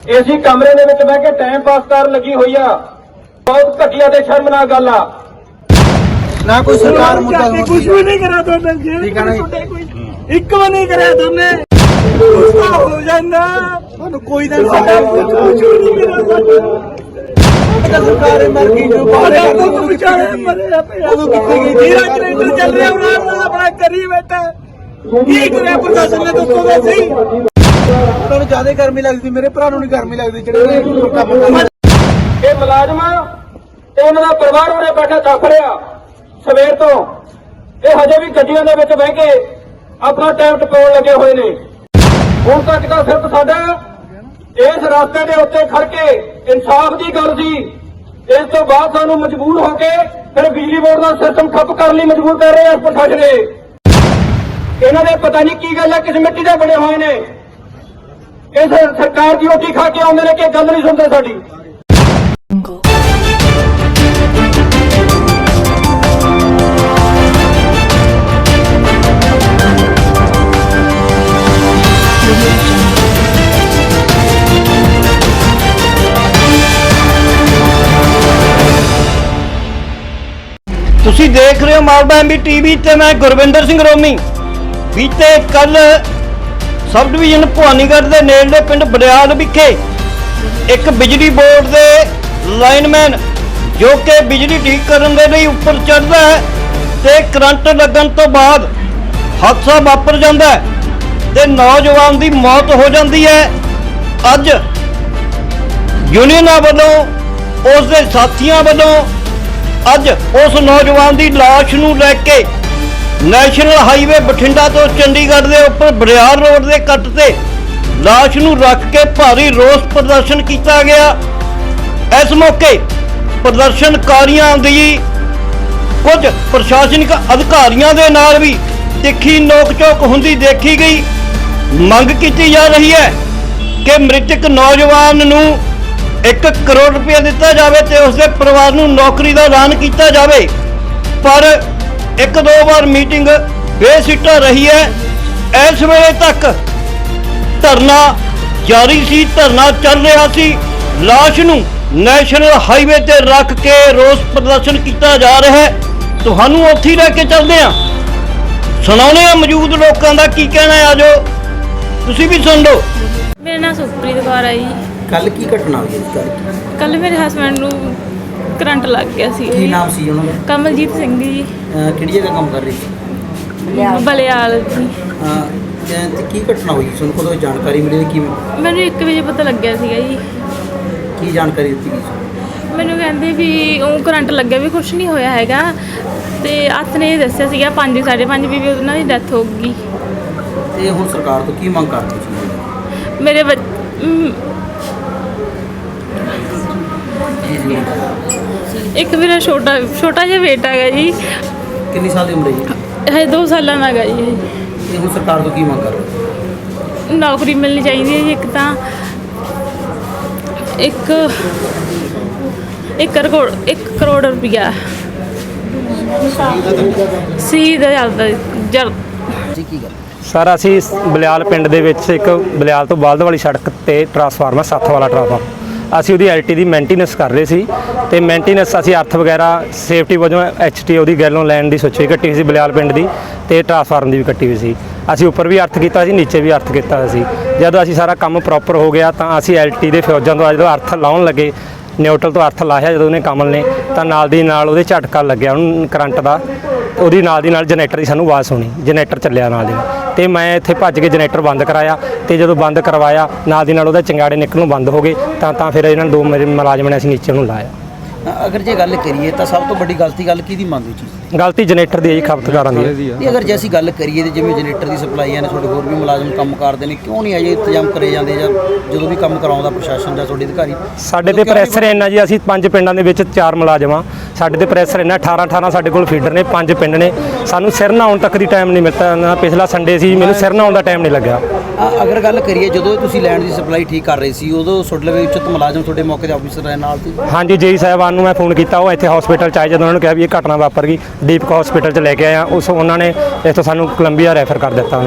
AC ਕਮਰੇ ਦੇ ਵਿੱਚ ਬਹਿ ਕੇ ਟਾਈਮ ਪਾਸ ਕਰਨ ਲੱਗੀ ਹੋਈ ਆ। ਬਹੁਤ ਘਟੀਆ ਤੇ ਸ਼ਰਮਨਾਕ ਗੱਲ ਆ। ਨਾ ਕੋਈ ਸਰਕਾਰ ਮੁੱਦਾ ਕੁਝ ਵੀ ਨਹੀਂ ਕਰਿਆ ਤੁਹਾਡੇ ਜੀ ਠੀਕ ਹੈ ਨਾ ਇੱਕ ਵੀ ਨਹੀਂ ਕਰਿਆ ਤੁਹਾਨੇ। ਗੁੱਸਾ ਹੋ ਜਾਂਦਾ। ਤੁਹਾਨੂੰ ਕੋਈ ਦਿਨ ਸਾਡਾ ਕੁਝ ਵੀ ਨਹੀਂ ਕਰਿਆ ਸਾਡਾ ਸਰਕਾਰ ਮਰ ਗਈ ਜੋ ਸਾਡਾ ਪੁੱਤ ਵਿਚਾਰੇ ਮਰਿਆ ਪਿਆ। ਉਦੋਂ ਕਿੱਥੇ ਗਈ? ਮੇਰਾ ਜਨਰੇਟਰ ਚੱਲ ਰਿਹਾ ਉਹਨਾਂ ਨਾਲ ਆਪਣਾ ਕਰੀ ਬੈਠਾ। ਕੀ ਕਰਿਆ ਪ੍ਰਸ਼ਾਸਨ ਨੇ? ਦੱਸੋ ਤਾਂ ਸਹੀ। ਉਹਨਾਂ ਨੂੰ ਜ਼ਿਆਦਾ ਗਰਮੀ ਲੱਗਦੀ, ਮੇਰੇ ਭਰਾ ਨੂੰ ਨਹੀਂ ਗਰਮੀ ਲੱਗਦੀ, ਜਿਹੜੇ ਕੰਮ ਕਰਦੇ। ਇਹ ਮੁਲਾਜ਼ਮ ਤੇ ਉਹਨਾਂ ਦਾ ਪਰਿਵਾਰ ਉਹਨੇ ਬੈਠਾ ਦੱਸ ਰਿਹਾ। ਸਵੇਰ ਤੋਂ ਇਹ ਹਜੇ ਵੀ ਗੱਡੀਆਂ ਦੇ ਵਿੱਚ ਬਹਿ ਕੇ ਆਪਣਾ ਟਾਈਮ ਟਪਾਉਣ ਲੱਗੇ ਹੋਏ ਨੇ। ਹੁਣ ਤੱਕ ਤਾਂ ਸਿਰਫ ਸਾਡਾ ਇਸ ਰਸਤੇ ਦੇ ਉੱਤੇ ਖੜ ਕੇ ਇਨਸਾਫ ਦੀ ਗੱਲ ਸੀ। ਇਸ ਤੋਂ ਬਾਅਦ ਸਾਨੂੰ ਮਜਬੂਰ ਹੋ ਕੇ ਫਿਰ ਬਿਜਲੀ ਬੋਰਡ ਦਾ ਸਿਸਟਮ ਠੱਪ ਕਰਨ ਲਈ ਮਜਬੂਰ ਕਰ ਰਹੇ ਆ ਪ੍ਰਸ਼ਾਸਨ ਨੇ। ਇਹਨਾਂ ਦੇ ਪਤਾ ਨਹੀਂ ਕੀ ਗੱਲ ਹੈ ਕਿਸ ਮਿੱਟੀ ਦੇ ਬਣੇ ਹੋਏ ਨੇ। ਇਸ ਸਰਕਾਰ ਦੀ ਰੋਟੀ ਖਾ ਕੇ ਆਉਂਦੇ ਨੇ ਕਿ ਗੱਲ ਨਹੀਂ ਸੁਣਦੇ ਸਾਡੀ? ਤੁਸੀਂ ਦੇਖ ਰਹੇ ਹੋ ਮਾਲਵਾ ਐਮਬੀ ਟੀਵੀ ਤੇ ਮੈਂ ਗੁਰਵਿੰਦਰ ਸਿੰਘ ਰੋਮੀ। ਬੀਤੇ ਕੱਲ ਸਬ ਡਿਵੀਜ਼ਨ ਭਵਾਨੀਗੜ੍ਹ ਦੇ ਨੇੜਲੇ ਪਿੰਡ ਬੜਿਆਲ ਵਿਖੇ ਇੱਕ ਬਿਜਲੀ ਬੋਰਡ ਦੇ ਲਾਈਨਮੈਨ ਜੋ ਕਿ ਬਿਜਲੀ ਠੀਕ ਕਰਨ ਦੇ ਲਈ ਉੱਪਰ ਚੜ੍ਹਦਾ ਹੈ ਤੇ ਕਰੰਟ ਲੱਗਣ ਤੋਂ ਬਾਅਦ ਹਾਦਸਾ ਵਾਪਰ ਜਾਂਦਾ ਹੈ ਤੇ ਨੌਜਵਾਨ ਦੀ ਮੌਤ ਹੋ ਜਾਂਦੀ ਹੈ। ਅੱਜ ਯੂਨੀਅਨਾਂ ਵੱਲੋਂ ਉਸ ਦੇ ਸਾਥੀਆਂ ਵੱਲੋਂ ਅੱਜ ਉਸ ਨੌਜਵਾਨ ਦੀ ਲਾਸ਼ ਨੂੰ ਲੈ ਕੇ ਨੈਸ਼ਨਲ ਹਾਈਵੇ ਬਠਿੰਡਾ ਤੋਂ ਚੰਡੀਗੜ੍ਹ ਦੇ ਉੱਪਰ ਬਰਿਆਰ ਰੋਡ ਦੇ ਕੱਟ ਤੇ ਲਾਸ਼ ਨੂੰ ਰੱਖ ਕੇ ਭਾਰੀ ਰੋਸ ਪ੍ਰਦਰਸ਼ਨ ਕੀਤਾ ਗਿਆ। ਇਸ ਮੌਕੇ ਪ੍ਰਦਰਸ਼ਨਕਾਰੀਆਂ ਦੀ ਕੁਝ ਪ੍ਰਸ਼ਾਸਨਿਕ ਅਧਿਕਾਰੀਆਂ ਦੇ ਨਾਲ ਵੀ ਤਿੱਖੀ ਨੋਕ-ਝੋਕ ਹੁੰਦੀ ਦੇਖੀ ਗਈ। ਮੰਗ ਕੀਤੀ ਜਾ ਰਹੀ ਹੈ ਕਿ ਮ੍ਰਿਤਕ ਨੌਜਵਾਨ ਨੂੰ 1 ਕਰੋੜ ਰੁਪਏ ਦਿੱਤਾ ਜਾਵੇ ਤੇ ਉਸਦੇ ਪਰਿਵਾਰ ਨੂੰ ਨੌਕਰੀ ਦਾ ਐਲਾਨ ਕੀਤਾ ਜਾਵੇ। ਪਰ ਇੱਕ ਦੋ ਵਾਰ ਮੀਟਿੰਗ ਬੇਸਿੱਟਾ ਰਹੀ ਹੈ। ਇਸ ਵੇਲੇ ਤੱਕ ਧਰਨਾ ਜਾਰੀ ਸੀ ਧਰਨਾ ਚੱਲ ਰਿਹਾ ਸੀ। ਲਾਸ਼ ਨੂੰ ਨੈਸ਼ਨਲ ਹਾਈਵੇ ਤੇ ਰੱਖ ਕੇ ਰੋਸ ਪ੍ਰਦਰਸ਼ਨ ਕੀਤਾ ਜਾ ਰਿਹਾ ਹੈ। ਤੁਹਾਨੂੰ ਉੱਥੇ ਹੀ ਲੈ ਕੇ ਚੱਲਦੇ ਹਾਂ। ਸੁਣਾਉਂਦੇ ਆ ਮੌਜੂਦ ਲੋਕਾਂ ਦਾ ਕੀ ਕਹਿਣਾ ਹੈ ਆਜੋ ਤੁਸੀਂ ਵੀ ਸੁਣ ਲਓ। ਮੇਰਾ ਨਾਮ ਸੁਖਪ੍ਰੀਤ ਕੌਰ ਹੈ ਜੀ। ਕੱਲ ਕੀ ਘਟਨਾ ਹੋਈ? ਇਸ ਕਰਕੇ ਕੱਲ ਮੇਰੇ ਹਸਬੰਡ ਨੂੰ ਕਰੰਟ ਲੱਗ ਗਿਆ ਸੀ। ਕੀ ਨਾਮ ਸੀ ਉਹਨਾਂ ਦਾ? ਕਮਲਜੀਤ ਸਿੰਘ ਜੀ। ਅਹ ਕਿਹੜੀ ਜਗ੍ਹਾ ਕੰਮ ਕਰ ਰਹੀ ਸੀ? ਬਲਿਆਲ। ਜੀ। ਅਹ ਤੇ ਤੇ ਕੀ ਘਟਨਾ ਹੋਈ? ਤੁਹਾਨੂੰ ਕਦੋਂ ਜਾਣਕਾਰੀ ਮਿਲੀ ਕੀ ਮੈਨੂੰ 1 ਵਜੇ ਪਤਾ ਲੱਗਿਆ ਸੀਗਾ ਜੀ। ਕੀ ਜਾਣਕਾਰੀ ਦਿੱਤੀ ਗਈ ਸੀ? ਮੈਨੂੰ ਕਹਿੰਦੇ ਵੀ ਉਹ ਕਰੰਟ ਲੱਗਿਆ ਵੀ ਕੁਝ ਨਹੀਂ ਹੋਇਆ ਹੈਗਾ। ਤੇ ਹੱਥ ਨੇ ਇਹ ਦੱਸਿਆ ਸੀਗਾ 5 5:30 ਵੀ ਵੀ ਉਹਨਾਂ ਦੀ ਡੈਥ ਹੋ ਗਈ। ਤੇ ਹੁਣ ਸਰਕਾਰ ਤੋਂ ਕੀ ਮੰਗ ਕਰਦੇ ਸੀ ਮੇਰੇ ਬੱਚ- ਅਮ, ਜੀ ਜੀ? ਇੱਕ ਮੇਰਾ ਛੋਟਾ ਛੋਟਾ ਜਿਹਾ ਬੇਟਾ ਹੈਗਾ ਜੀ। ਕਿੰਨੀ ਸਾਲ ਦੀ ਉਮਰ ਹੈ ਜੀ? ਹਜੇ 2 ਸਾਲਾਂ ਦਾ ਹੈਗਾ ਜੀ ਤੇ ਹੁਣ ਸਰਕਾਰ ਤੋਂ ਕੀ ਮੰਗ ਕਰ ਰਹੇ ਨੌਕਰੀ ਮਿਲਣੀ ਚਾਹੀਦੀ ਹੈ ਜੀ ਇੱਕ ਤਾਂ। ਇੱਕ ਇੱਕ ਕਰੋੜ ਇੱਕ ਕਰੋੜ ਰੁਪਇਆ ਸੀ ਦਾ ਚੱਲਦਾ ਜਲ। ਜੀ ਕੀ ਗੱਲ? ਸਰ ਅਸੀਂ ਬਲਿਆਲ ਪਿੰਡ ਦੇ ਵਿੱਚ ਇੱਕ ਬਲਿਆਲ ਤੋਂ ਬਾਲਦ ਵਾਲੀ ਸੜਕ ਤੇ ਟਰਾਂਸਫਾਰਮਰ ਸੱਤ ਵਾਲਾ ਟਰਾਂਸਫਾਰਮਰ। ਅਸੀਂ ਉਹਦੀ ਐਲਟੀ ਦੀ ਮੇਨਟੇਨੈਂਸ ਕਰ ਰਹੇ ਸੀ ਤੇ ਮੇਨਟੇਨੈਂਸ ਅਸੀਂ ਅਰਥ ਵਗੈਰਾ ਸੇਫਟੀ ਵਜੋਂ ਐਚਟੀ ਉਹਦੀ ਗੈਲੋਂ ਲੈਣ ਦੀ ਸੋਚੀ, ਕੱਟੀ ਹੋਈ ਸੀ ਬਲਿਆਲ ਪਿੰਡ ਦੀ ਤੇ ਟਰਾਂਸਫਾਰਮ ਦੀ ਵੀ ਕੱਟੀ ਹੋਈ ਸੀ। ਅਸੀਂ ਉੱਪਰ ਵੀ ਅਰਥ ਕੀਤਾ ਸੀ, ਨੀਚੇ ਵੀ ਅਰਥ ਕੀਤਾ ਸੀ। ਜਦੋਂ ਅਸੀਂ ਸਾਰਾ ਕੰਮ ਪ੍ਰੋਪਰ ਹੋ ਗਿਆ ਤਾਂ ਅਸੀਂ ਐਲਟੀ ਦੇ ਫਿਊਜ਼ਾਂ ਤੋਂ ਜਦੋਂ ਅਰਥ ਲਾਉਣ ਲੱਗੇ ਨਿਊਟਰਲ ਤੋਂ ਅਰਥ ਲਾਇਆ ਜਦੋਂ ਉਹਨੇ ਕਮਲ ਨੇ, ਤਾਂ ਨਾਲ ਦੀ ਨਾਲ ਉਹਦੇ ਝਟਕਾ ਲੱਗਿਆ ਉਹਨੂੰ ਕਰੰਟ ਦਾ। ਉਹਦੀ ਨਾਲ ਦੀ ਨਾਲ ਜਨਰੇਟਰ ਦੀ ਸਾਨੂੰ ਆਵਾਜ਼ ਸੁਣੀ, ਜਨਰੇਟਰ ਚੱਲਿਆ ਨਾਲ ਦੀ ਨਾਲ। ਤੇ ਮੈਂ ਇੱਥੇ ਭੱਜ ਕੇ ਜਨਰੇਟਰ ਬੰਦ ਕਰਾਇਆ ਤੇ ਜਦੋਂ ਬੰਦ ਕਰਵਾਇਆ, ਨਾਲ ਦੀ ਨਾਲ ਉਹਦੇ ਚੰਗਾੜੇ ਨਿਕਲਣੋਂ ਬੰਦ ਹੋ ਗਏ, ਤਾਂ ਤਾਂ ਫਿਰ ਇਹਨਾਂ ਨੂੰ ਦੋ ਮੇਰੇ ਮੁਲਾਜ਼ਮ ਨੇ ਅਸੀਂ ਨੀਚੇ ਨੂੰ ਲਾਇਆ ਅਗਰ ਜੇ ਗੱਲ ਕਰੀਏ ਤਾਂ ਸਭ ਤੋਂ ਵੱਡੀ ਗਲਤੀ ਗੱਲ ਕਿਹਦੀ ਮੰਨਦੇ ਚੀਜ਼ ਦੀ? ਗਲਤੀ ਜਨਰੇਟਰ ਦੀ ਹੈ ਜੀ ਖਪਤਕਾਰਾਂ ਦੀ ਹੈ। ਇਹ ਅਗਰ ਜੇ ਅਸੀਂ ਗੱਲ ਕਰੀਏ ਤੇ ਜਿਵੇਂ ਜਨਰੇਟਰ ਦੀ ਸਪਲਾਈਆਂ ਨੇ ਤੁਹਾਡੇ ਹੋਰ ਵੀ ਮੁਲਾਜ਼ਮ ਕੰਮ ਕਰਦੇ ਨੇ ਕਿਉਂ ਨਹੀਂ ਅਜੇ ਇੰਤਜ਼ਾਮ ਕਰੇ ਜਾਂਦੇ ਜਾਂ ਜਦੋਂ ਵੀ ਕੰਮ ਕਰਾਉਂਦਾ ਪ੍ਰਸ਼ਾਸਨ ਜਾਂ ਤੁਹਾਡੇ ਅਧਿਕਾਰੀ? ਸਾਡੇ ਤੇ ਪ੍ਰੈਸ਼ਰ ਇੰਨਾ ਜੀ ਅਸੀਂ ਪੰਜ ਪਿੰਡਾਂ ਦੇ ਵਿੱਚ ਚਾਰ ਮੁਲਾਜ਼ਮ ਆ ਸਾਡੇ ਤੇ ਪ੍ਰੈਸ਼ਰ ਇੰਨਾ 18 18 ਸਾਡੇ ਕੋਲ ਫੀਡਰ ਨੇ ਪੰਜ ਪਿੰਡ ਨੇ। ਸਾਨੂੰ ਸਿਰ ਨਹਾਉਣ ਤੱਕ ਦੀ ਟਾਈਮ ਨਹੀਂ ਮਿਲਦਾ। ਨਾ ਪਿਛਲਾ ਸੰਡੇ ਸੀ ਮੈਨੂੰ ਸਿਰ ਨਹਾਉਣ ਦਾ ਟਾਈਮ ਨਹੀਂ ਲੱਗਾ ਅ- ਅਗਰ ਗੱਲ ਕਰੀਏ ਜਦੋਂ ਤੁਸੀਂ ਲੈਂਡ ਦੀ ਸਪਲਾਈ ਠੀਕ ਕਰ ਰਹੇ ਸੀ ਉਦੋਂ ਤੁਹਾਡੇ ਲਈ ਉੱਚਤ ਮੁਲਾਜ਼ਮ ਤੁਹਾਡੇ ਮੌਕੇ ਦੇ ਆਫੀਸਰ ਰਹੇ ਨਾਲ ਸੀ? ਹਾਂਜੀ ਜੀ ਸਾਹਿਬਾਨ ਨੂੰ ਮੈਂ ਫੋਨ ਕੀਤਾ ਉਹ ਇੱਥੇ ਹਸਪੀਟਲ ਚ ਆਏ ਜਦੋਂ ਉਹਨਾਂ ਨੂੰ ਕਿਹਾ ਵੀ ਇਹ ਘਟਨਾ ਵਾਪਰ ਗਈ। ਦੀਪਕ ਹਸਪੀਟਲ ਚ ਲੈ ਕੇ ਆਇਆ। ਉਸ ਉਹਨਾਂ ਨੇ ਇੱਥੋਂ ਸਾਨੂੰ ਕੋਲੰਬੀਆ ਰੈਫਰ ਕਰ ਦਿੱਤਾ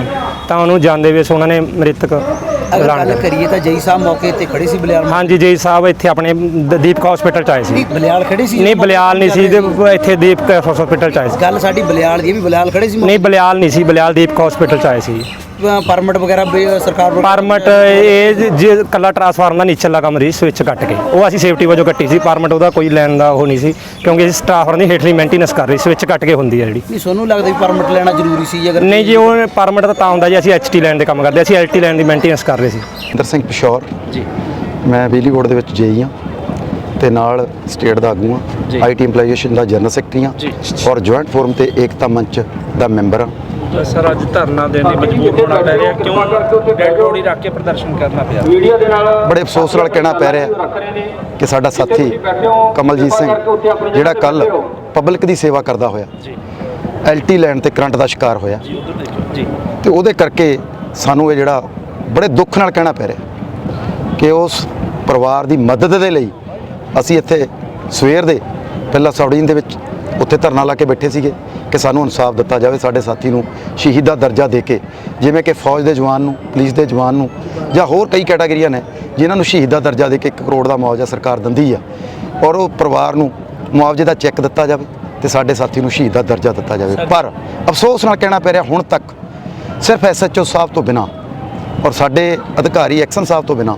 ਤਾਂ ਉਹਨੂੰ ਜਾਂਦੇ ਵੇਸ ਉਹਨਾਂ ਨੇ ਮ੍ਰਿਤਕ ਅਗਰ ਐਲਾਨ ਗੱਲ ਕਰ ਕਰੀਏ ਤਾਂ ਜਈ ਸਾਹਿਬ ਮੌਕੇ ਤੇ ਖੜੇ ਸੀ ਬਲਿਆਲ ਹਾਂਜੀ ਜੀ ਸਾਹਿਬ ਇੱਥੇ ਆਪਣੇ ਦ- ਦੀਪਕ ਹਸਪੀਟਲ ਚ ਆਏ ਸੀ। ਬਲਿਆਲ ਖੜੇ ਸੀ? ਨਹੀਂ ਬਲਿਆਲ ਨਹੀਂ ਸੀ। ਤੇ ਇੱਥੇ ਦੀਪਕ ਹਸਪੀਟਲ ਚ ਆਏ ਸੀ। ਗੱਲ ਸਾਡੀ ਬਲਿਆਲ ਦੀ ਹੈ ਵੀ ਬਲਿਆਲ ਖੜੇ ਸੀ ਨਹੀਂ ਬਲਿਆਲ ਨਹੀਂ ਸੀ। ਬਲਿਆਲ ਦੀਪਕ ਹਸਪੀਟਲ ਚ ਆਏ ਸੀ। ਪਰਮਿਟ ਵਗੈਰਾ ਵੀ ਸਰਕਾਰ ਵੱਲੋਂ- ਪਰਮਿਟ ਇਹ ਜੇ ਕੱਲਾ ਟਰਾਂਸਫਾਰਮਰ ਦਾ ਨੀਚਲਾ ਕੰਮ ਰਹੀ ਸਵਿਚ ਕੱਟ ਕੇ। ਉਹ ਅਸੀਂ ਸੇਫਟੀ ਵਜੋਂ ਕੱਟੀ ਸੀ ਪਰਮਿਟ ਉਹਦਾ ਕੋਈ ਲੈਣ ਦਾ ਉਹ ਨਹੀਂ ਸੀ ਕਿਉਂਕਿ ਅਸੀਂ ਟਰਾਂਸਫਾਰਮਰ ਦੀ ਹੇਠਲੀ ਮੇਨਟੇਨੈਂਸ ਕਰ ਰਹੀ ਸਵਿਚ ਕੱਟ ਕੇ ਹੁੰਦੀ ਹੈ ਜਿਹੜੀ। ਨਹੀਂ ਤੁਹਾਨੂੰ ਲੱਗਦਾ ਵੀ ਪਰਮਿਟ ਲੈਣਾ ਜ਼ਰੂਰੀ ਸੀ ਅਗਰ ਨਹੀਂ ਜੀ ਉਹ ਪਰਮਿਟ ਤਾਂ ਤਾਂ ਹੁੰਦਾ ਜੀ ਅਸੀਂ ਐਚਟੀ ਲੈਣ ਦੇ ਕੰਮ ਕਰਦੇ ਅਸੀਂ ਐਲਟੀ ਲੈਣ ਦੀ ਮੇਨਟੇਨੈਂਸ ਕਰ ਰਹੇ ਸੀ। ਇੰਦਰ ਸਿੰਘ ਪਿਸ਼ੌਰ। ਜੀ। ਮੈਂ ਬਿਜਲੀ ਬੋਰਡ ਦੇ ਵਿੱਚ ਜੇਈ ਹਾਂ ਤੇ ਨਾਲ ਸਟੇਟ ਦਾ ਆਗੂ ਹਾਂ ਆਈਟੀ ਇੰਪਲਾਈਜੇਸ਼ਨ ਦਾ ਜਨਰਲ ਸੈਕਟਰੀ ਹਾਂ ਔਰ ਜੁਆਇੰਟ ਫੋਰਮ ਤੇ ਏਕਤਾ ਮੰਚ ਦਾ ਮੈਂਬਰ ਹਾਂ। ਸਰ ਅੱਜ ਧਰਨਾ ਦੇਣ ਦੀ ਮਜਬੂਰ ਹੋਣਾ ਪੈ ਰਿਹਾ। ਕਿਉਂ ਡੈਡ ਬੋਡੀ ਰੱਖ ਕੇ ਪ੍ਰਦਰਸ਼ਨ ਕਰਨਾ ਪਿਆ? ਮੀਡੀਆ ਦੇ ਨਾਲ ਬੜੇ ਅਫਸੋਸ ਨਾਲ ਕਹਿਣਾ ਪੈ ਰਿਹਾ ਕਿ ਸਾਡਾ ਸਾਥੀ ਕਮਲਜੀਤ ਸਿੰਘ ਜਿਹੜਾ ਕੱਲ ਪਬਲਿਕ ਦੀ ਸੇਵਾ ਕਰਦਾ ਹੋਇਆ। ਐਲਟੀ ਲੈਣ ਤੇ ਕਰੰਟ ਦਾ ਸ਼ਿਕਾਰ ਹੋਇਆ। ਜੀ ਜੀ। ਤੇ ਉਹਦੇ ਕਰਕੇ ਸਾਨੂੰ ਇਹ ਜਿਹੜਾ ਬੜੇ ਦੁੱਖ ਨਾਲ ਕਹਿਣਾ ਪੈ ਰਿਹਾ ਕਿ ਉਸ ਪਰਿਵਾਰ ਦੀ ਮਦਦ ਦੇ ਲਈ ਅਸੀਂ ਇੱਥੇ ਸਵੇਰ ਦੇ ਪਹਿਲਾਂ ਸੌੜੀਨ ਦੇ ਵਿੱਚ ਉੱਥੇ ਧਰਨਾ ਲਾ ਕੇ ਬੈਠੇ ਸੀਗੇ। ਕਿ ਸਾਨੂੰ ਇਨਸਾਫ ਦਿੱਤਾ ਜਾਵੇ ਸਾਡੇ ਸਾਥੀ ਨੂੰ ਸ਼ਹੀਦ ਦਾ ਦਰਜਾ ਦੇ ਕੇ ਜਿਵੇਂ ਕਿ ਫੌਜ ਦੇ ਜਵਾਨ ਨੂੰ ਪੁਲਿਸ ਦੇ ਜਵਾਨ ਨੂੰ ਜਾਂ ਹੋਰ ਕਈ ਕੈਟਾਗਰੀਆਂ ਨੇ ਜਿਨ੍ਹਾਂ ਨੂੰ ਸ਼ਹੀਦ ਦਾ ਦਰਜਾ ਦੇ ਕੇ 1 ਕਰੋੜ ਦਾ ਮੁਆਵਜ਼ਾ ਸਰਕਾਰ ਦਿੰਦੀ ਆ। ਔਰ ਉਹ ਪਰਿਵਾਰ ਨੂੰ ਮੁਆਵਜ਼ੇ ਦਾ ਚੈੱਕ ਦਿੱਤਾ ਜਾਵੇ ਤੇ ਸਾਡੇ ਸਾਥੀ ਨੂੰ ਸ਼ਹੀਦ ਦਾ ਦਰਜਾ ਦਿੱਤਾ ਜਾਵੇ। ਪਰ ਅਫਸੋਸ ਨਾਲ ਕਹਿਣਾ ਪੈ ਰਿਹਾ ਹੁਣ ਤੱਕ ਸਿਰਫ ਐਸਐਚਓ ਸਾਹਿਬ ਤੋਂ ਬਿਨਾ ਔਰ ਸਾਡੇ ਅਧਿਕਾਰੀ ਐਕਸ਼ਨ ਸਾਹਿਬ ਤੋਂ ਬਿਨਾ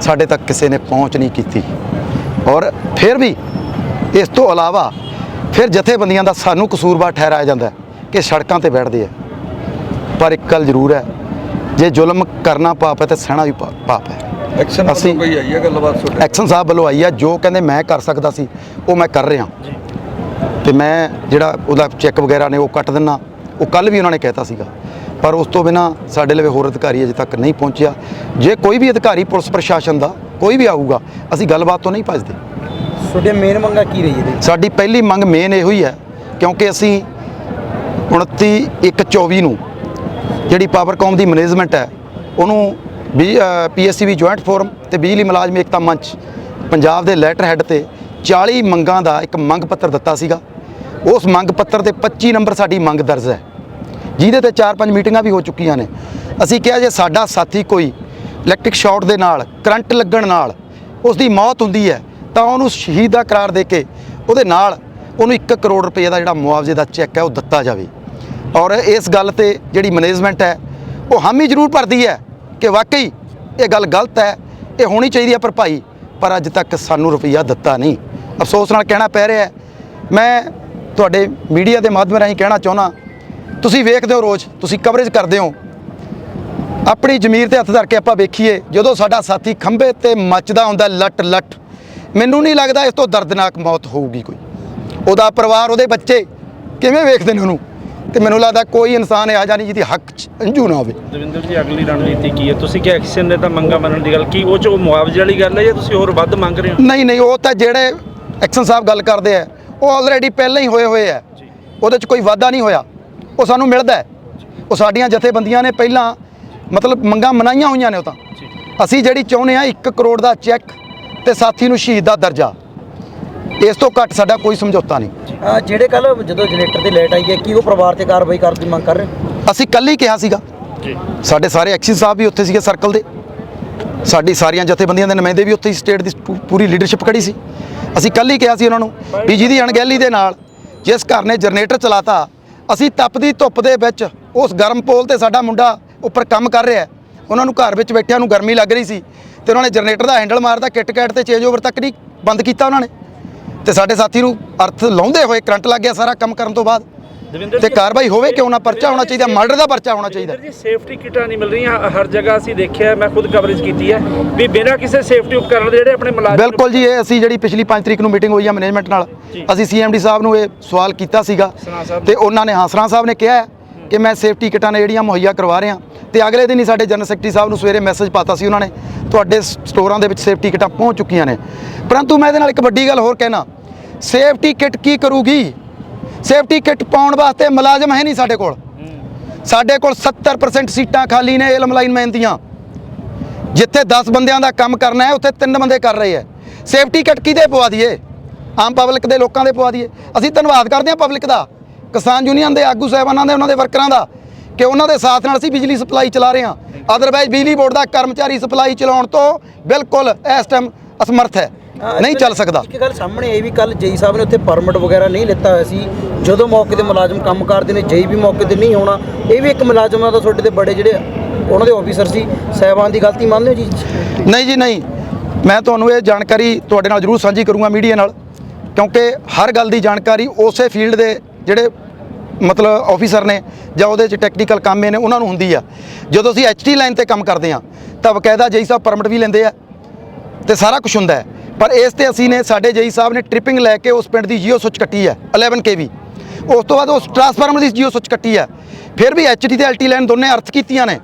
ਸਾਡੇ ਤੱਕ ਕਿਸੇ ਨੇ ਪਹੁੰਚ ਨਹੀਂ ਕੀਤੀ। ਔਰ ਫਿਰ ਵੀ ਇਸ ਤੋਂ ਇਲਾਵਾ ਫਿਰ ਜਥੇਬੰਦੀਆਂ ਦਾ ਸਾਨੂੰ ਕਸੂਰਵਾਰ ਠਹਿਰਾਇਆ ਜਾਂਦਾ ਹੈ ਕਿ ਸੜਕਾਂ ਤੇ ਬੈਠਦੇ ਆ। ਪਰ ਇੱਕ ਗੱਲ ਜ਼ਰੂਰ ਹੈ ਜੇ ਜ਼ੁਲਮ ਕਰਨਾ ਪਾਪ ਹੈ ਤੇ ਸਹਿਣਾ ਵੀ ਪਾਪ ਹੈ। ਐਕਸ਼ਨ ਅਸੀਂ- ਵੱਲੋਂ ਕੋਈ ਆਈ ਹੈ ਗੱਲਬਾਤ ਤੁਹਾਡੇ ਐਕਸ਼ਨ ਸਾਹਿਬ ਵੱਲੋਂ ਆਈ ਹੈ ਜੋ ਕਹਿੰਦੇ ਮੈਂ ਕਰ ਸਕਦਾ ਸੀ ਉਹ ਮੈਂ ਕਰ ਰਿਹਾ। ਤੇ ਮੈਂ ਜਿਹੜਾ ਉਹਦਾ ਚੈੱਕ ਵਗੈਰਾ ਨੇ ਉਹ ਕੱਟ ਦਿੰਨਾ ਉਹ ਕੱਲ ਵੀ ਉਹਨਾਂ ਨੇ ਕਹਿਤਾ ਸੀਗਾ। ਪਰ ਉਸ ਤੋਂ ਬਿਨਾ ਸਾਡੇ ਲਵੇ ਹੋਰ ਅਧਿਕਾਰੀ ਅਜੇ ਤੱਕ ਨਹੀਂ ਪਹੁੰਚਿਆ। ਜੇ ਕੋਈ ਵੀ ਅਧਿਕਾਰੀ ਪੁਲਿਸ ਪ੍ਰਸ਼ਾਸਨ ਦਾ ਕੋਈ ਵੀ ਆਊਗਾ ਅਸੀਂ ਗੱਲਬਾਤ ਤੋਂ ਨਹੀਂ ਭੱਜਦੇ। ਤੁਹਾਡੀਆਂ ਮੇਨ ਮੰਗਾਂ ਕੀ ਰਹੀ ਇਹਦੀ? ਸਾਡੀ ਪਹਿਲੀ ਮੰਗ ਮੇਨ ਇਹੋ ਹੀ ਹੈ ਕਿਉਂਕਿ ਅਸੀਂ 29 1 24 ਨੂੰ ਜਿਹੜੀ ਪਾਵਰਕੌਮ ਦੀ ਮੈਨੇਜਮੈਂਟ ਹੈ, ਉਹਨੂੰ ਵੀ ਪੀਐਸਸੀਬੀ ਜੁਆਇੰਟ ਫੋਰਮ ਤੇ ਬਿਜਲੀ ਮੁਲਾਜ਼ਮ ਏਕਤਾ ਮੰਚ ਪੰਜਾਬ ਦੇ ਲੈਟਰ ਹੈੱਡ ਤੇ 40 ਮੰਗਾਂ ਦਾ ਇੱਕ ਮੰਗ ਪੱਤਰ ਦਿੱਤਾ ਸੀਗਾ। ਉਸ ਮੰਗ ਪੱਤਰ ਤੇ 25 ਨੰਬਰ ਸਾਡੀ ਮੰਗ ਦਰਜ ਹੈ। ਜਿਹਦੇ ਤੇ 4-5 ਮੀਟਿੰਗਾਂ ਵੀ ਹੋ ਚੁੱਕੀਆਂ ਨੇ। ਅਸੀਂ ਕਿਹਾ ਜੇ ਸਾਡਾ ਸਾਥੀ ਕੋਈ ਇਲੈਕਟ੍ਰਿਕ ਸ਼ਾਰਟ ਦੇ ਨਾਲ ਕਰੰਟ ਲੱਗਣ ਨਾਲ ਉਸ ਦੀ ਮੌਤ ਹੁੰਦੀ ਹੈ ਤਾਂ ਉਹਨੂੰ ਸ਼ਹੀਦ ਦਾ ਕਰਾਰ ਦੇ ਕੇ ਉਹਦੇ ਨਾਲ ਉਹਨੂੰ 1 ਕਰੋੜ ਰੁਪਏ ਦਾ ਜਿਹੜਾ ਮੁਆਵਜ਼ੇ ਦਾ ਚੈੱਕ ਹੈ ਉਹ ਦਿੱਤਾ ਜਾਵੇ। ਔਰ ਇਸ ਗੱਲ ਤੇ ਜਿਹੜੀ ਮੈਨੇਜਮੈਂਟ ਹੈ, ਉਹ ਹਾਮੀ ਜ਼ਰੂਰ ਭਰਦੀ ਹੈ ਕਿ ਵਾਕਈ ਇਹ ਗੱਲ ਗਲਤ ਹੈ, ਇਹ ਹੋਣੀ ਚਾਹੀਦੀ ਹੈ ਭਰਪਾਈ ਪਰ ਅੱਜ ਤੱਕ ਸਾਨੂੰ ਰੁਪਈਆ ਦਿੱਤਾ ਨਹੀਂ। ਅਫਸੋਸ ਨਾਲ ਕਹਿਣਾ ਪੈ ਰਿਹਾ ਮੈਂ ਤੁਹਾਡੇ ਮੀਡੀਆ ਦੇ ਮਾਧਿਅਮ ਰਾਹੀਂ ਕਹਿਣਾ ਚਾਹੁੰਦਾ, ਤੁਸੀਂ ਵੇਖਦੇ ਹੋ ਰੋਜ਼, ਤੁਸੀਂ ਕਵਰੇਜ ਕਰਦੇ ਹੋ। ਆਪਣੀ ਜ਼ਮੀਰ ਤੇ ਹੱਥ ਧਰ ਕੇ ਆਪਾਂ ਵੇਖੀਏ, ਜਦੋਂ ਸਾਡਾ ਸਾਥੀ ਖੰਭੇ ਤੇ ਮੱਚਦਾ ਹੁੰਦਾ ਲੱਟ ਲੱਟ ਮੈਨੂੰ ਨਹੀਂ ਲੱਗਦਾ ਇਸ ਤੋਂ ਦਰਦਨਾਕ ਮੌਤ ਹੋਊਗੀ ਕੋਈ। ਉਹਦਾ ਪਰਿਵਾਰ ਉਹਦੇ ਬੱਚੇ ਕਿਵੇਂ ਵੇਖਦੇ ਨੇ ਉਹਨੂੰ? ਤੇ ਮੈਨੂੰ ਲੱਗਦਾ ਕੋਈ ਇਨਸਾਨ ਇਹੋ ਜਿਹਾ ਨਹੀਂ ਜਿਹਦੀ ਹੱਕ 'ਚ ਅੰਜੂ ਨਾ ਹੋਵੇ। ਦਵਿੰਦਰ ਜੀ ਅਗਲੀ ਰਣਨੀਤੀ ਕੀ ਹੈ? ਤੁਸੀਂ ਕਿ ਐਕਸ਼ਨ ਨੇ ਤਾਂ ਮੰਗਾ ਮੰਨਣ ਦੀ ਗੱਲ ਕੀ ਉਹ ਚ ਉਹ ਮੁਆਵਜ਼ੇ ਵਾਲੀ ਗੱਲ ਹੈ ਜਾਂ ਤੁਸੀਂ ਹੋਰ ਵੱਧ ਮੰਗ ਰਹੇ ਹੋ? ਨਹੀਂ ਨਹੀਂ ਉਹ ਤਾਂ ਜਿਹੜੇ ਐਕਸ਼ਨ ਸਾਹਿਬ ਗੱਲ ਕਰਦੇ ਆ ਉਹ ਆਲਰੇਡੀ ਪਹਿਲਾਂ ਹੀ ਹੋਏ ਹੋਏ ਆ। ਉਹਦੇ 'ਚ ਕੋਈ ਵਾਧਾ ਨਹੀਂ ਹੋਇਆ। ਉਹ ਸਾਨੂੰ ਮਿਲਦਾ ਹੈ। ਉਹ ਸਾਡੀਆਂ ਜਥੇਬੰਦੀਆਂ ਨੇ ਪਹਿਲਾਂ ਮਤਲਬ ਮੰਗਾਂ ਮਨਾਈਆਂ ਹੋਈਆਂ ਨੇ ਉਹ ਤਾਂ। ਅਸੀਂ ਜਿਹੜੀ ਚਾਹੁੰਦੇ ਆ 1 ਕਰੋੜ ਦਾ ਚੈੱਕ ਤੇ ਸਾਥੀ ਨੂੰ ਸ਼ਹੀਦ ਦਾ ਦਰਜਾ। ਇਸ ਤੋਂ ਘੱਟ ਸਾਡਾ ਕੋਈ ਸਮਝੌਤਾ ਨਹੀਂ। ਅਹ ਜਿਹੜੇ ਕੱਲ ਜਦੋਂ ਜਨਰੇਟਰ ਤੇ ਲਾਈਟ ਆਈ ਹੈ ਕੀ ਉਹ ਪਰਿਵਾਰ ਤੇ ਕਾਰਵਾਈ ਕਰਨ ਦੀ ਮੰਗ ਕਰ ਰਹੇ? ਹੋ? ਅਸੀਂ ਕੱਲ ਹੀ ਕਿਹਾ ਸੀਗਾ। ਸਾਡੇ ਸਾਰੇ ਐਕਸ਼ਨ ਸਾਹਿਬ ਵੀ ਉੱਥੇ ਸੀਗੇ ਸਰਕਲ ਦੇ। ਸਾਡੀ ਸਾਰੀਆਂ ਜਥੇਬੰਦੀਆਂ ਦੇ ਨੁਮਾਇੰਦੇ ਵੀ ਉੱਥੇ ਸਟੇਟ ਦੀ ਪੂ- ਪੂਰੀ ਲੀਡਰਸ਼ਿਪ ਖੜੀ ਸੀ। ਅਸੀਂ ਕੱਲ ਹੀ ਕਿਹਾ ਸੀ ਉਹਨਾਂ ਨੂੰ ਵੀ ਜਿਹਦੀ ਅਣਗਹਿਲੀ ਦੇ ਨਾਲ ਜਿਸ ਘਰ ਨੇ ਜਨਰੇਟਰ ਚਲਾਤਾ ਅਸੀਂ ਤਪਦੀ ਧੁੱਪ ਦੇ ਵਿੱਚ ਉਸ ਗਰਮ ਪੋਲ ਤੇ ਸਾਡਾ ਮੁੰਡਾ ਉੱਪਰ ਕੰਮ ਕਰ ਰਿਹਾ ਹੈ। ਉਹਨਾਂ ਨੂੰ ਘਰ ਵਿੱਚ ਬੈਠਿਆਂ ਨੂੰ ਗਰਮੀ ਲੱਗ ਰਹੀ ਸੀ। ਤੇ ਉਹਨਾਂ ਨੇ ਜਨਰੇਟਰ ਦਾ ਹੈਂਡਲ ਮਾਰਦਾ ਕਿਟ ਕੈਟ ਤੇ ਚੇਂਜ ਓਵਰ ਤੱਕ ਨਹੀਂ ਬੰਦ ਕੀਤਾ ਉਹਨਾਂ ਨੇ। ਤੇ ਸਾਡੇ ਸਾਥੀ ਨੂੰ ਅਰਥ ਲਾਉਂਦੇ ਹੋਏ ਕਰੰਟ ਲੱਗ ਗਿਆ ਸਾਰਾ ਕੰਮ ਕਰਨ ਤੋਂ ਬਾਅਦ। ਤੇ ਕਾਰਵਾਈ ਹੋਵੇ ਕਿਉਂ ਨਾ ਪਰਚਾ ਹੋਣਾ ਚਾਹੀਦਾ ਮਰਡਰ ਦਾ ਪਰਚਾ ਹੋਣਾ ਚਾਹੀਦਾ। ਜੀ ਸੇਫਟੀ ਕਿਟਾਂ ਨਹੀਂ ਮਿਲ ਰਹੀਆਂ ਹਰ ਜਗ੍ਹਾ ਅਸੀਂ ਦੇਖਿਆ ਮੈਂ ਖੁਦ ਕਵਰੇਜ ਕੀਤੀ ਹੈ ਵੀ ਬਿਨਾਂ ਕਿਸੇ ਸੇਫਟੀ ਉਪਕਰਨ ਦੇ ਜਿਹੜੇ ਆਪਣੇ ਮੁਲਾਜ਼ਮ ਬਿਲਕੁਲ ਜੀ ਇਹ ਅਸੀਂ ਜਿਹੜੀ ਪਿਛਲੀ 5 ਤਰੀਕ ਨੂੰ ਮੀਟਿੰਗ ਹੋਈ ਆ ਮੈਨੇਜਮੈਂਟ ਨਾਲ ਅਸੀਂ ਸੀਐਮਡੀ ਸਾਹਿਬ ਨੂੰ ਇਹ ਸਵਾਲ ਕੀਤਾ ਸੀਗਾ। ਤੇ ਉਹਨਾਂ ਨੇ ਹਾਸਰਾ ਸਾਹਿਬ ਨੇ ਕਿਹਾ ਹੈ ਕਿ ਮੈਂ ਸੇਫਟੀ ਕਿਟਾਂ ਨੇ ਜਿਹੜੀਆਂ ਮੁਹੱਈਆ ਕਰਵਾ ਰਿਹਾ। ਤੇ ਅਗਲੇ ਦਿਨ ਹੀ ਸਾਡੇ ਜਨਰਲ ਸੈਕਟਰੀ ਸਾਹਿਬ ਨੂੰ ਸਵੇਰੇ ਮੈਸੇਜ ਪਾਤਾ ਸੀ ਉਹਨਾਂ ਨੇ, ਤੁਹਾਡੇ ਸਟੋਰਾਂ ਦੇ ਵਿੱਚ ਸੇਫਟੀ ਕਿਟਾਂ ਪਹੁੰਚ ਚੁੱਕੀਆਂ ਨੇ। ਪਰੰਤੂ ਮੈਂ ਇਹਦੇ ਨਾਲ ਇੱਕ ਵੱਡੀ ਗੱਲ ਹੋਰ ਕਹਿਣਾ ਸੇਫਟੀ ਕਿਟ ਕੀ ਕਰੂਗੀ? ਸੇਫਟੀ ਕਿਟ ਪਾਉਣ ਵਾਸਤੇ ਮੁਲਾਜ਼ਮ ਹੈ ਨਹੀਂ ਸਾਡੇ ਕੋਲ। ਸਾਡੇ ਕੋਲ 70% ਸੀਟਾਂ ਖਾਲੀ ਨੇ ਇਲਮ ਲਾਈਨਮੈਨ ਦੀਆਂ। ਜਿੱਥੇ 10 ਬੰਦਿਆਂ ਦਾ ਕੰਮ ਕਰਨਾ ਹੈ, ਉੱਥੇ ਤਿੰਨ ਬੰਦੇ ਕਰ ਰਹੇ ਹੈ। ਸੇਫਟੀ ਕਿਟ ਕਿਹਦੇ ਪਵਾ ਦਈਏ? ਆਮ ਪਬਲਿਕ ਦੇ ਲੋਕਾਂ ਦੇ ਪਵਾ ਦਈਏ। ਅਸੀਂ ਧੰਨਵਾਦ ਕਰਦੇ ਹਾਂ ਪਬਲਿਕ ਦਾ। ਕਿਸਾਨ ਯੂਨੀਅਨ ਦੇ ਆਗੂ ਸਾਹਿਬਾਨਾਂ ਦੇ ਉਹਨਾਂ ਦੇ ਵਰਕਰਾਂ ਦਾ ਕਿ ਉਹਨਾਂ ਦੇ ਸਾਥ ਨਾਲ ਅਸੀਂ ਬਿਜਲੀ ਸਪਲਾਈ ਚਲਾ ਰਹੇ ਹਾਂ। ਅਦਰਵਾਈਜ਼ ਬਿਜਲੀ ਬੋਰਡ ਦਾ ਕਰਮਚਾਰੀ ਸਪਲਾਈ ਚਲਾਉਣ ਤੋਂ ਬਿਲਕੁਲ ਇਸ ਟਾਈਮ ਅਸਮਰਥ ਹੈ। ਨਹੀਂ ਚੱਲ ਸਕਦਾ। ਇੱਕ ਗੱਲ ਸਾਹਮਣੇ ਇਹ ਵੀ ਕੱਲ ਜੇਈ ਸਾਹਿਬ ਨੇ ਉੱਥੇ ਪਰਮਿਟ ਵਗੈਰਾ ਨਹੀਂ ਲਿੱਤਾ ਹੋਇਆ ਸੀ। ਜਦੋਂ ਮੌਕੇ ਤੇ ਮੁਲਾਜ਼ਮ ਕੰਮ ਕਰਦੇ ਨੇ ਜੇਈ ਵੀ ਮੌਕੇ ਤੇ ਨਹੀਂ ਹੋਣਾ ਇਹ ਵੀ ਇੱਕ ਮੁਲਾਜ਼ਮਾਂ ਦਾ ਤੁਹਾਡੇ ਦੇ ਬੜੇ ਜਿਹੜੇ ਉਹਨਾਂ ਦੇ ਆਫੀਸਰ ਸੀ ਸਹਿਬਾਨ ਦੀ ਗਲਤੀ ਮੰਨਦੇ ਹੋ ਜੀ? ਨਹੀਂ ਜੀ ਨਹੀਂ। ਮੈਂ ਤੁਹਾਨੂੰ ਇਹ ਜਾਣਕਾਰੀ ਤੁਹਾਡੇ ਨਾਲ ਜ਼ਰੂਰ ਸਾਂਝੀ ਕਰੂੰਗਾ ਮੀਡੀਆ ਨਾਲ ਕਿਉਂਕਿ ਹਰ ਗੱਲ ਦੀ ਜਾਣਕਾਰੀ ਉਸੇ ਫੀਲਡ ਦੇ ਜਿਹੜੇ ਮਤਲਬ ਆਫੀਸਰ ਨੇ ਜਾਂ ਉਹਦੇ ਚ ਟੈਕਨੀਕਲ ਕੰਮ ਨੇ ਉਹਨਾਂ ਨੂੰ ਹੁੰਦੀ ਆ। ਜਦੋਂ ਅਸੀਂ ਐਚਟੀ ਲਾਈਨ ਤੇ ਕੰਮ ਕਰਦੇ ਆ ਤਾਂ ਬਕਾਇਦਾ ਜਈ ਸਾਹਿਬ ਪਰਮਿਟ ਵੀ ਲੈਂਦੇ ਆ ਤੇ ਸਾਰਾ ਕੁਝ ਹੁੰਦਾ ਹੈ। ਪਰ ਇਸ ਤੇ ਅਸੀਂ ਨੇ, ਸਾਡੇ ਜਈ ਸਾਹਿਬ ਨੇ ਟ੍ਰਿਪਿੰਗ ਲੈ ਕੇ ਉਸ ਪਿੰਡ ਦੀ ਜੀਓ ਸੁੱਚ ਕੱਟੀ ਹੈ 11 ਕੇਵੀ ਉਸ ਤੋਂ ਬਾਅਦ ਉਸ ਟਰਾਂਸਫਾਰਮਰ ਦੀ ਜੀਓ ਸੁੱਚ ਕੱਟੀ ਹੈ। ਫਿਰ ਵੀ ਐਚਡੀ ਤੇ ਐਲਟੀ ਲਾਈਨ ਦੋਨੇ ਅਰਥ ਕੀਤੀਆਂ ਨੇ।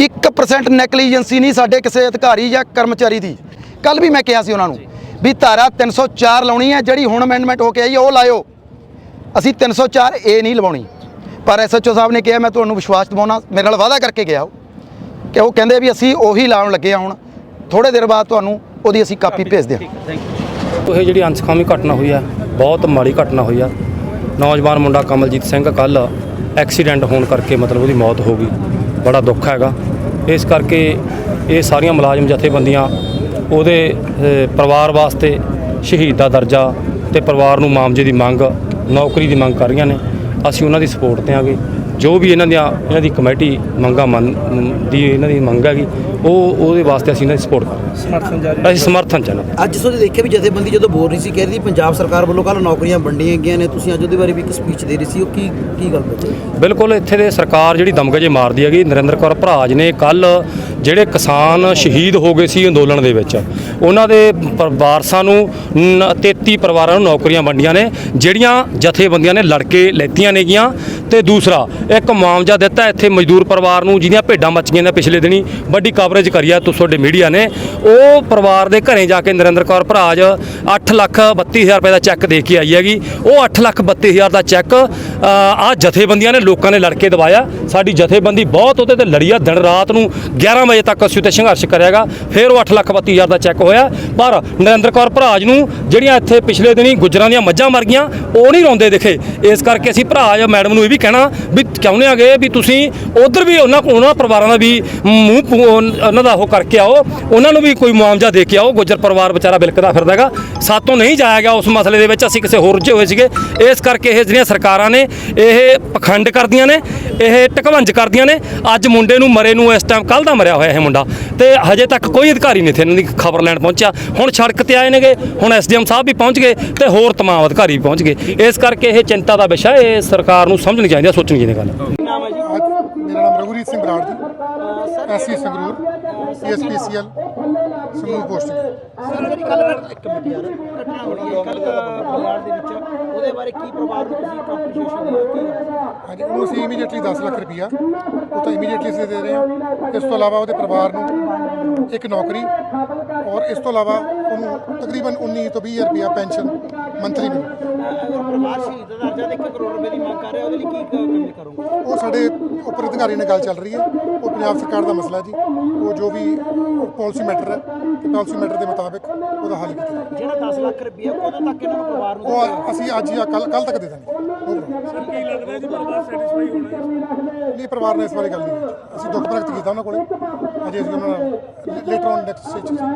1% ਨੈਗਲੀਜੈਂਸੀ ਨਹੀਂ ਸਾਡੇ ਕਿਸੇ ਅਧਿਕਾਰੀ ਜਾਂ ਕਰਮਚਾਰੀ ਦੀ। ਕੱਲ ਵੀ ਮੈਂ ਕਿਹਾ ਸੀ ਉਹਨਾਂ ਨੂੰ ਵੀ ਧਾਰਾ 304 ਲਾਉਣੀ ਹੈ, ਜਿਹੜੀ ਹੁਣ ਅਮੈਂਡਮੈਂਟ ਹੋ ਕੇ ਆਈ ਉਹ ਲਾਇਓ। ਅਸੀਂ 304 ਏ ਨਹੀਂ ਲਵਾਉਣੀ। ਪਰ ਐਸਐਚਓ ਸਾਹਿਬ ਨੇ ਕਿਹਾ ਮੈਂ ਤੁਹਾਨੂੰ ਵਿਸ਼ਵਾਸ ਦਿਵਾਉਣਾ ਮੇਰੇ ਨਾਲ ਵਾਅਦਾ ਕਰਕੇ ਗਿਆ ਉਹ। ਕਿ ਉਹ ਕਹਿੰਦੇ ਵੀ ਅਸੀਂ ਉਹੀ ਲਾਉਣ ਲੱਗੇ ਆ ਹੁਣ। ਥੋੜੇ ਦੇਰ ਬਾਅਦ ਤੁਹਾਨੂੰ ਉਹਦੀ ਅਸੀਂ ਕਾਪੀ ਭੇਜ ਦਿਆਂ ਇਹ ਜਿਹੜੀ ਅਨਸਖਾਮੀ ਘਟਨਾ ਹੋਈ ਆ ਬਹੁਤ ਮਾੜੀ ਘਟਨਾ ਹੋਈ ਆ। ਨੌਜਵਾਨ ਮੁੰਡਾ ਕਮਲਜੀਤ ਸਿੰਘ ਕੱਲ ਐਕਸੀਡੈਂਟ ਹੋਣ ਕਰਕੇ ਮਤਲਬ ਉਹਦੀ ਮੌਤ ਹੋ ਗਈ। ਬੜਾ ਦੁੱਖ ਹੈਗਾ। ਇਸ ਕਰਕੇ ਇਹ ਸਾਰੀਆਂ ਮੁਲਾਜ਼ਮ ਜਥੇਬੰਦੀਆਂ ਉਹਦੇ ਪਰਿਵਾਰ ਵਾਸਤੇ ਸ਼ਹੀਦ ਦਾ ਦਰਜਾ ਤੇ ਪਰਿਵਾਰ ਨੂੰ ਮਾਮਜੇ ਦੀ ਮੰਗ ਨੌਕਰੀ ਦੀ ਮੰਗ ਕਰ ਰਹੀਆਂ ਨੇ। ਅਸੀਂ ਉਹਨਾਂ ਦੀ ਸਪੋਰਟ ਤੇ ਆਂਗੇ। ਜੋ ਵੀ ਇਹਨਾਂ ਦੀਆਂ ਇਹਨਾਂ ਦੀ ਕਮੇਟੀ ਮੰਗਾਂ ਮੰਨ ਦੀ ਇਹਨਾਂ ਦੀ ਮੰਗ ਹੈਗੀ ਉਹ ਉਹਦੇ ਵਾਸਤੇ ਅਸੀਂ ਇਹਨਾਂ ਦੀ ਸਪੋਰਟ ਕਰ ਰਹੇ ਹਾਂ। ਸਮਰਥਨ ਜਾਰੀ ਅਸੀਂ ਸਮਰਥਨ ਚਾਹੁੰਦੇ ਅੱਜ ਤੁਸੀਂ ਦੇਖਿਆ ਵੀ ਜਥੇਬੰਦੀ ਜਦੋਂ ਬੋਲ ਰਹੀ ਸੀ ਕਹਿ ਰਹੀ ਪੰਜਾਬ ਸਰਕਾਰ ਵੱਲੋਂ ਕੱਲ ਨੌਕਰੀਆਂ ਵੰਡੀਆਂ ਗਈਆਂ ਨੇ। ਤੁਸੀਂ ਅੱਜ ਉਹਦੇ ਬਾਰੇ ਵੀ ਇੱਕ ਸਪੀਚ ਦੇ ਰਹੀ ਸੀ। ਉਹ ਕੀ ਕੀ ਗੱਲ ਬਚੀ ਬਿਲਕੁਲ ਇੱਥੇ ਦੇ ਸਰਕਾਰ ਜਿਹੜੀ ਦਮਗਜੇ ਮਾਰਦੀ ਹੈਗੀ ਨਰਿੰਦਰ ਕੌਰ ਭਰਾਜ ਨੇ ਕੱਲ ਜਿਹੜੇ ਕਿਸਾਨ ਸ਼ਹੀਦ ਹੋ ਗਏ ਸੀ ਅੰਦੋਲਨ ਦੇ ਵਿੱਚ, ਉਹਨਾਂ ਦੇ ਪਰਿਵਾਰਸਾਂ ਨੂੰ ਨ- 33 ਪਰਿਵਾਰਾਂ ਨੂੰ ਨੌਕਰੀਆਂ ਵੰਡੀਆਂ ਨੇ, ਜਿਹੜੀਆਂ ਜਥੇਬੰਦੀਆਂ ਨੇ ਲੜ ਕੇ ਲੈਤੀਆਂ ਨੇਗੀਆਂ। ਤੇ ਦੂਸਰਾ, ਇੱਕ ਮੁਆਵਜ਼ਾ ਦਿੱਤਾ ਇੱਥੇ ਮਜ਼ਦੂਰ ਪਰਿਵਾਰ ਨੂੰ, ਜਿਹਦੀਆਂ ਭੇਡਾਂ ਮੱਚੀਆਂ ਨੇ ਪਿਛਲੇ ਦਿਨੀ, ਵੱਡੀ ਕਵਰੇਜ ਕਰੀ ਆ ਤੁਹਾਡੇ ਮੀਡੀਆ ਨੇ। ਉਹ ਪਰਿਵਾਰ ਦੇ ਘਰੇ ਜਾ ਕੇ ਨਰਿੰਦਰ ਕੌਰ ਭਰਾਜ 8 ਲੱਖ 32 ਹਜ਼ਾਰ ਰੁਪਏ ਦਾ ਚੈੱਕ ਦੇ ਕੇ ਆਈ ਹੈਗੀ। ਉਹ 8 ਲੱਖ 32 ਹਜ਼ਾਰ ਦਾ ਚੈੱਕ ਆ ਜਥੇਬੰਦੀਆਂ ਨੇ, ਲੋਕਾਂ ਨੇ ਲੜ ਕੇ ਦਵਾਇਆ। ਸਾਡੀ ਜਥੇਬੰਦੀ ਬਹੁਤ ਉਹਦੇ ਤੇ ਲੜੀ ਆ, ਦਿਨ ਰਾਤ ਨੂੰ 11 ਵਜੇ ਤੱਕ ਅਸੀਂ ਉੱਤੇ ਸੰਘਰਸ਼ ਕਰਿਆਗਾ ਫਿਰ ਉਹ 8 ਲੱਖ 32 ਹਜ਼ਾਰ ਦਾ ਚੈੱਕ ਹੋਇਆ। ਪਰ ਨਰਿੰਦਰ ਕੌਰ ਭਰਾਜ ਨੂੰ ਜਿਹੜੀਆਂ ਇੱਥੇ ਪਿਛਲੇ ਦਿਨੀ ਗੁੱਜਰਾਂ ਦੀਆਂ ਮੱਝਾਂ ਮਰ ਗਈਆਂ, ਉਹ ਨਹੀਂ ਰੋਂਦੇ ਦਿਖੇ। ਇਸ ਕਰਕੇ ਅਸੀਂ ਭਰਾਜ ਮੈਡਮ ਨੂੰ ਇਹ ਵੀ ਕਹਿਣਾ ਵੀ ਚਾਹੁੰਦੇ ਆਗੇ ਵੀ ਤੁਸੀਂ ਉਧਰ ਵੀ ਉਹਨਾਂ ਉਹਨਾਂ ਪਰਿਵਾਰਾਂ ਦਾ ਵੀ ਮੂੰਹ ਪੂ- ਉਹਨਾਂ ਦਾ ਉਹ ਕਰਕੇ ਆਓ। ਉਹਨਾਂ ਨੂੰ ਵੀ ਕੋਈ ਮੁਆਵਜ਼ਾ ਦੇ ਕੇ ਆਓ। ਗੁੱਜਰ ਪਰਿਵਾਰ ਵਿਚਾਰਾ ਬਿਲਕਦਾ ਫਿਰਦਾ ਹੈਗਾ। ਸਾਤੋਂ ਨਹੀਂ ਜਾਇਆ ਗਿਆ ਉਸ ਮਸਲੇ ਦੇ ਵਿੱਚ। ਅਸੀਂ ਕਿਸੇ ਹੋਰ ਰੁੱਝੇ ਹੋਏ ਸੀਗੇ। ਇਸ ਕਰਕੇ ਇਹ ਜਿਹੜੀਆਂ ਸਰਕਾਰਾਂ ਨੇ, ਇਹ ਪਖੰਡ ਕਰਦੀਆਂ ਨੇ, ਇਹ ਟਕਵੰਜ ਕਰਦੀਆਂ ਨੇ। ਅੱਜ ਮੁੰਡੇ ਨੂੰ ਮਰੇ ਨੂੰ ਇਸ ਟਾਈਮ ਕੱਲ ਦਾ ਮਰਿਆ ਹੋਇਆ ਇਹ ਮੁੰਡਾ। ਤੇ ਹਜੇ ਤੱਕ ਕੋਈ ਅਧਿਕਾਰੀ ਨਹੀਂ ਇੱਥੇ ਇਹਨਾਂ ਦੀ ਖਬਰ ਲੈਣ ਪਹੁੰਚਿਆ। ਹੁਣ ਸੜਕ ਤੇ ਆਏ ਨੇਗੇ, ਹੁਣ ਐਸਡੀਐਮ ਸਾਹਿਬ ਵੀ ਪਹੁੰਚ ਗਏ ਤੇ ਹੋਰ ਤਮਾਮ ਅਧਿਕਾਰੀ ਵੀ ਪਹੁੰਚ ਗਏ। ਇਸ ਕਰਕੇ ਇਹ ਚਿੰਤਾ ਦਾ ਵਿਸ਼ਾ ਇਹ ਸਰਕਾਰ ਨੂੰ ਸਮਝਣੀ ਚਾਹੀਦੀ ਹੈ, ਸੋਚਣੀ ਚਾਹੀਦੀ ਗੱਲ। ਮੇਰਾ ਨਾਮ Raghurit Singh Brar ji SC Sangrur CSPCL Sangrur posting sir ਜਿਹੜੀ ਕੱਲ ਇੱਕ ਮਿੰਟ ਯਾਰ ਘਟਨਾ ਹੋਈ ਹੈ। ਕੱਲ ਬਲਿਆੜ ਦੇ ਵਿੱਚ ਉਹਦੇ ਬਾਰੇ ਕੀ ਪਰਿਵਾਰ ਨੂੰ ਤੁਸੀਂ ਕੰਪਨਸੇਸ਼ਨ ਦੀ ਹਾਂਜੀ ਉਹਨੂੰ ਅਸੀਂ ਇਮੀਡੀਏਟਲੀ 10 ਲੱਖ ਰੁਪਈਆ ਉਹ ਤਾਂ ਇਮੀਡੀਏਟਲੀ ਅਸੀਂ ਦੇ ਰਹੇ ਹਾਂ। ਇਸ ਤੋਂ ਇਲਾਵਾ ਉਹਦੇ ਪਰਿਵਾਰ ਨੂੰ ਇੱਕ ਨੌਕਰੀ ਔਰ ਇਸ ਤੋਂ ਇਲਾਵਾ ਉਹਨੂੰ ਤਕਰੀਬਨ 19 ਤੋਂ 20 ਰੁਪਈਆ ਪੈਨਸ਼ਨ ਮੰਥਲੀ ਮਿਲੂ ਅਗਰ ਪਰਿਵਾਰ ਸ਼ਹੀਦ ਦਾ ਦਰਜਾ ਤੇ 1 ਕਰੋੜ ਰੁਪਏ ਦੀ ਮੰਗ ਕਰ ਰਿਹਾ ਉਹਦੇ ਲਈ ਕੀ ਕੰਮ ਕਰੋਗੇ? ਉਹ ਸਾਡੇ ਉੱਪਰ ਅਧਿਕਾਰੀ ਨਾਲ ਗੱਲ ਚੱਲ ਰਹੀ ਹੈ। ਉਹ ਪੰਜਾਬ ਸਰਕਾਰ ਦਾ ਮਸਲਾ ਜੀ। ਉਹ ਜੋ ਵੀ ਪਾਲਿਸੀ ਮੈਟਰ ਹੈ ਪਾਲਿਸੀ ਮੈਟਰ ਦੇ ਮੁਤਾਬਿਕ ਉਹਦਾ ਹੱਲ ਕੀਤਾ ਜਾਵੇ। ਜਿਹੜਾ 10 ਲੱਖ ਰੁਪਏ ਕਦੋਂ ਤੱਕ ਇਹਨਾਂ ਨੂੰ ਪਰਿਵਾਰ ਨੂੰ ਉਹ ਅਸੀਂ ਅੱਜ ਜਾਂ ਕੱਲ ਕੱਲ ਤੱਕ ਦੇ ਦਾਂਗੇ ਸਰ ਕੀ ਲੱਗਦਾ ਜੀ ਪਰਿਵਾਰ ਸੈਟੀਸਫਾਈ ਹੋਣਾ ਨਹੀਂ ਪਰਿਵਾਰ ਨੇ ਇਸ ਬਾਰੇ ਗੱਲ ਨਹੀਂ ਕੀਤੀ ਅਸੀਂ ਦੁੱਖ ਪ੍ਰਗਟ ਕੀਤਾ ਉਹਨਾਂ ਕੋਲੇ। ਅਜੇ ਅਸੀਂ ਉਹਨਾਂ ਨਾਲ ਲੇਟਰ ਔਨ ਨੈਕਸਟ ਸਟੇਜ